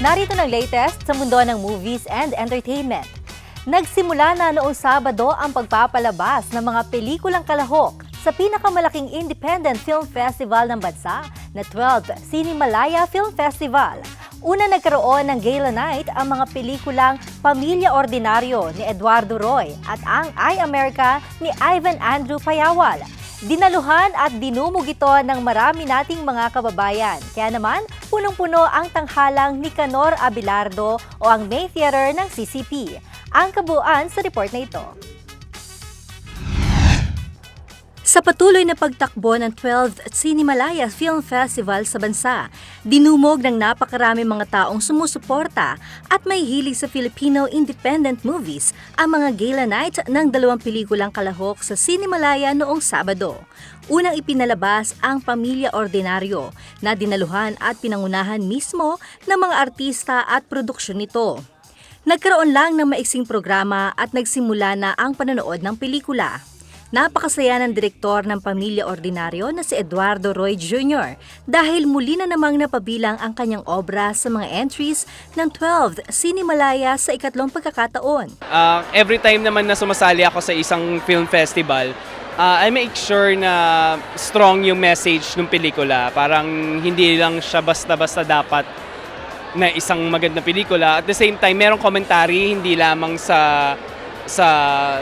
Narito ng latest sa mundo ng movies and entertainment. Nagsimula na noong Sabado ang pagpapalabas ng mga pelikulang kalahok sa pinakamalaking independent film festival ng bansa na 12th Cinemalaya Film Festival. Una nagkaroon ng gala night ang mga pelikulang Pamilya Ordinaryo ni Eduardo Roy at Ang I America ni Ivan Andrew Payawal. Dinaluhan at dinumog ito ng marami nating mga kababayan. Kaya naman, punong-puno ang tanghalang ni Canor Abilardo o ang May Theater ng CCP. Ang kabuuan sa report na ito. Sa patuloy na pagtakbo ng 12th Cinemalaya Film Festival sa bansa, dinumog ng napakarami mga taong sumusuporta at may hilig sa Filipino independent movies ang mga gala night ng dalawang pelikulang kalahok sa Cinemalaya noong Sabado. Unang ipinalabas ang Pamilya Ordinaryo na dinaluhan at pinangunahan mismo ng mga artista at produksyon nito. Nagkaroon lang ng maiksing programa at nagsimula na ang panonood ng pelikula. Napakasaya ng direktor ng Pamilya Ordinaryo na si Eduardo Roy Jr. dahil muli na namang napabilang ang kanyang obra sa mga entries ng 12th Cinemalaya sa ikatlong pagkakataon. Uh, every time naman na sumasali ako sa isang film festival, uh, I make sure na strong yung message ng pelikula. Parang hindi lang siya basta-basta dapat na isang magandang pelikula. At the same time, merong commentary hindi lamang sa sa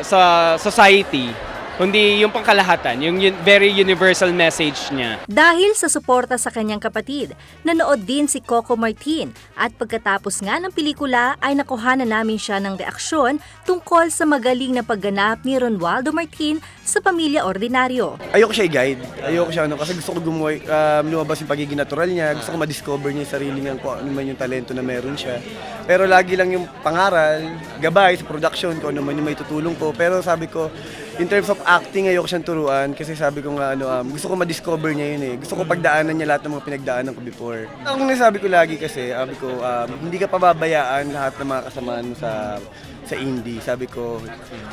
sa society, kundi yung pangkalahatan, yung un- very universal message niya. Dahil sa suporta sa kanyang kapatid, nanood din si Coco Martin at pagkatapos nga ng pelikula ay nakuha na namin siya ng reaksyon tungkol sa magaling na pagganap ni Ronaldo Martin sa Pamilya Ordinaryo. Ayoko siya i-guide. Ayoko siya ano kasi gusto ko gumawa um, lumabas yung pagiging natural niya. Gusto ko ma-discover niya yung sarili niya kung ano man yung talento na meron siya. Pero lagi lang yung pangaral, gabay sa production kung ano man yung may tutulong ko. Pero sabi ko, in terms of acting, ayoko siyang turuan kasi sabi ko nga ano, um, gusto ko ma-discover niya yun eh. Gusto ko pagdaanan niya lahat ng mga pinagdaanan ko before. Ang nasabi ko lagi kasi, sabi ko, um, hindi ka pababayaan lahat ng mga kasamaan mo sa sa indie. Sabi ko,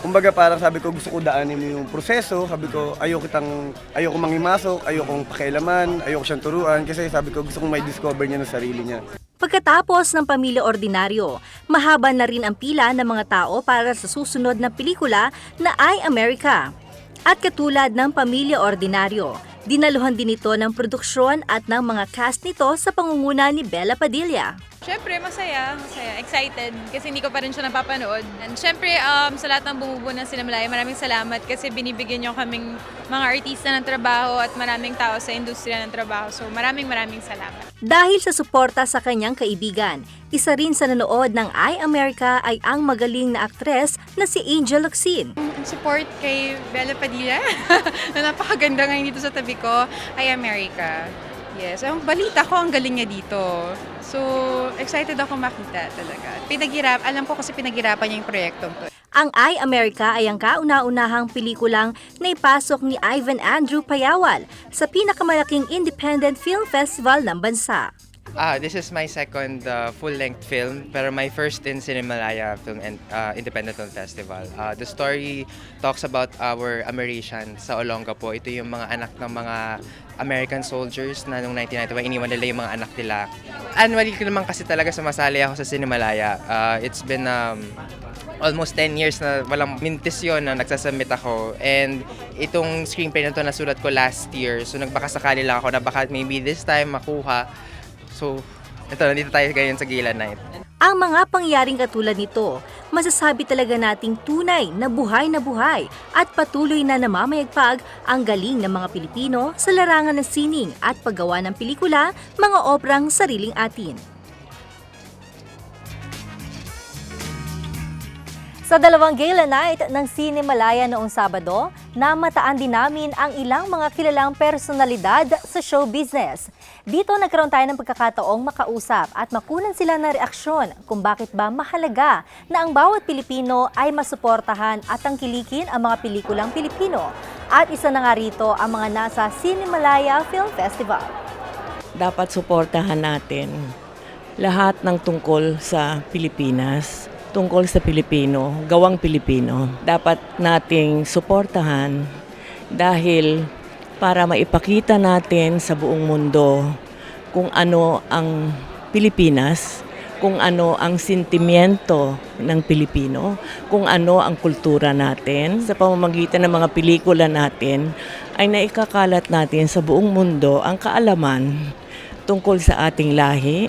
kumbaga parang sabi ko gusto ko daanin mo yung proseso. Sabi ko, ayoko kitang, ayoko mangimasok, ayoko pakialaman, ayoko siyang turuan kasi sabi ko gusto kong may discover niya ng sarili niya. Pagkatapos ng Pamilya Ordinaryo, mahaba na rin ang pila ng mga tao para sa susunod na pelikula na I, America. At katulad ng Pamilya Ordinaryo, dinaluhan din ito ng produksyon at ng mga cast nito sa pangunguna ni Bella Padilla. Siyempre, masaya, masaya, excited kasi hindi ko pa rin siya napapanood. And siyempre, um, sa lahat ng bumubuo ng Sinamalaya, maraming salamat kasi binibigyan niyo kaming mga artista ng trabaho at maraming tao sa industriya ng trabaho. So maraming maraming salamat. Dahil sa suporta sa kanyang kaibigan, isa rin sa nanood ng I, America ay ang magaling na aktres na si Angel Locsin. Support kay Bella Padilla na napakaganda ngayon dito sa tabi ko, ay America. Yes, ang balita ko ang galing niya dito. So, excited ako makita talaga. Pinaghirap, alam ko kasi pinaghirapan niya yung proyektong to. Ang I, America ay ang kauna-unahang pelikulang na ipasok ni Ivan Andrew Payawal sa pinakamalaking independent film festival ng bansa. Ah, this is my second uh, full-length film, pero my first in Cinemalaya Film and uh, Independent Film Festival. Uh, the story talks about our American sa Olongapo. Ito yung mga anak ng mga American soldiers na noong 1991 iniwan nila yung mga anak nila. Annually ko naman kasi talaga sumasali ako sa Cinemalaya. Uh, it's been um, almost 10 years na walang mintis yun na nagsasubmit ako. And itong screenplay na to nasulat ko last year. So nagbakasakali lang ako na baka maybe this time makuha. So, ito, nandito tayo ngayon sa Gila Night. Ang mga pangyaring katulad nito, masasabi talaga nating tunay na buhay na buhay at patuloy na namamayagpag ang galing ng mga Pilipino sa larangan ng sining at paggawa ng pelikula, mga obrang sariling atin. Sa dalawang gala night ng Sine Malaya noong Sabado, namataan din namin ang ilang mga kilalang personalidad sa show business. Dito nagkaroon tayo ng pagkakataong makausap at makunan sila ng reaksyon kung bakit ba mahalaga na ang bawat Pilipino ay masuportahan at tangkilikin ang mga pelikulang Pilipino. At isa na nga rito ang mga nasa Sine Malaya Film Festival. dapat suportahan natin lahat ng tungkol sa Pilipinas, tungkol sa Pilipino, gawang Pilipino. Dapat nating suportahan dahil para maipakita natin sa buong mundo kung ano ang Pilipinas, kung ano ang sentimiento ng Pilipino, kung ano ang kultura natin. Sa pamamagitan ng mga pelikula natin, ay naikakalat natin sa buong mundo ang kaalaman tungkol sa ating lahi,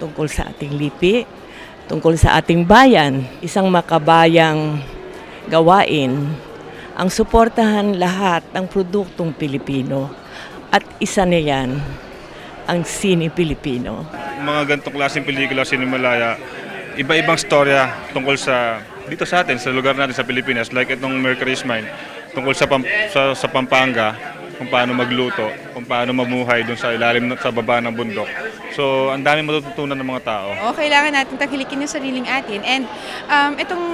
tungkol sa ating lipi, tungkol sa ating bayan. Isang makabayang gawain ang suportahan lahat ng produktong Pilipino at isa na yan ang sine Pilipino. mga ganitong klaseng pelikula sa Malaya, iba-ibang storya tungkol sa dito sa atin, sa lugar natin sa Pilipinas, like itong Mercury's Mine, tungkol sa, Pam- sa, sa Pampanga, kung paano magluto, kung paano mamuhay dun sa ilalim sa baba ng bundok. So, ang dami matututunan ng mga tao. O, kailangan natin tangkilikin yung sariling atin. And um, itong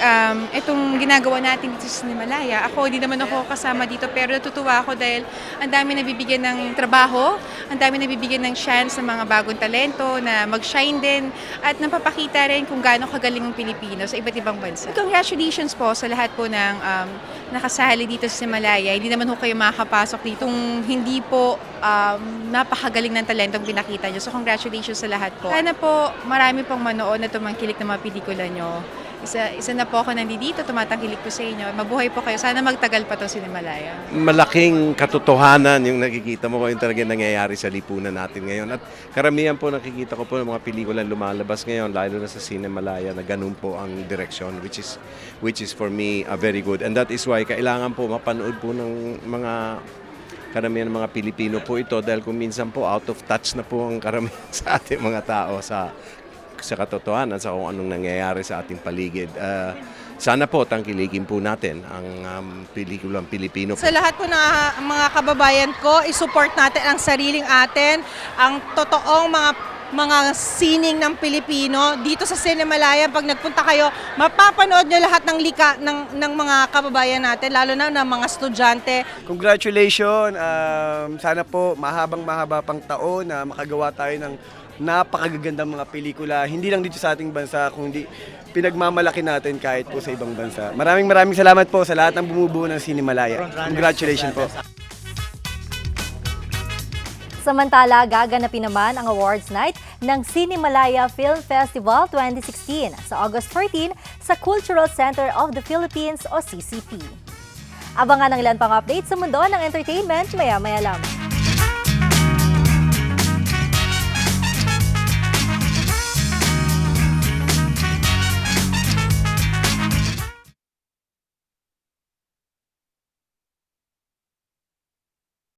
um, itong ginagawa natin dito sa Himalaya, ako, hindi naman ako kasama dito, pero natutuwa ako dahil ang dami nabibigyan ng trabaho, ang dami nabibigyan ng chance ng mga bagong talento na mag-shine din, at napapakita rin kung gaano kagaling ang Pilipino sa iba't ibang bansa. Congratulations po sa lahat po ng um, nakasali dito sa Himalaya. Hindi naman ho kayo makakapasok dito kung hindi po um, napakagaling ng talentong pinakita nyo. So congratulations sa lahat po. Sana po marami pong manood na tumangkilik ng mga pelikula nyo. Isa, isa na po ako nandito, tumatangkilik po sa inyo. Mabuhay po kayo. Sana magtagal pa to sa Himalaya. malaking katotohanan yung nakikita mo yung talaga nangyayari sa lipunan natin ngayon. At karamihan po nakikita ko po ng mga pelikula lumalabas ngayon, lalo na sa Cinemalaya, na ganun po ang direksyon, which is, which is for me uh, very good. And that is why kailangan po mapanood po ng mga karamihan ng mga Pilipino po ito dahil kung minsan po out of touch na po ang karamihan sa ating mga tao sa sa katotohanan sa kung anong nangyayari sa ating paligid. Uh, sana po tangkiligin po natin ang um, pelikulang Pilipino Sa lahat po ng mga kababayan ko, isupport natin ang sariling atin, ang totoong mga mga sining ng Pilipino dito sa Cinemalaya pag nagpunta kayo mapapanood nyo lahat ng lika ng, ng mga kababayan natin lalo na ng mga estudyante Congratulations! Um, sana po mahabang mahaba pang taon na makagawa tayo ng napakagagandang mga pelikula. Hindi lang dito sa ating bansa, kundi pinagmamalaki natin kahit po sa ibang bansa. Maraming maraming salamat po sa lahat ng bumubuo ng Sinimalaya. Congratulations po. Samantala, gaganapin naman ang awards night ng Cinemalaya Film Festival 2016 sa August 14 sa Cultural Center of the Philippines o CCP. Abangan ang ilan pang updates sa mundo ng entertainment maya-maya lamang.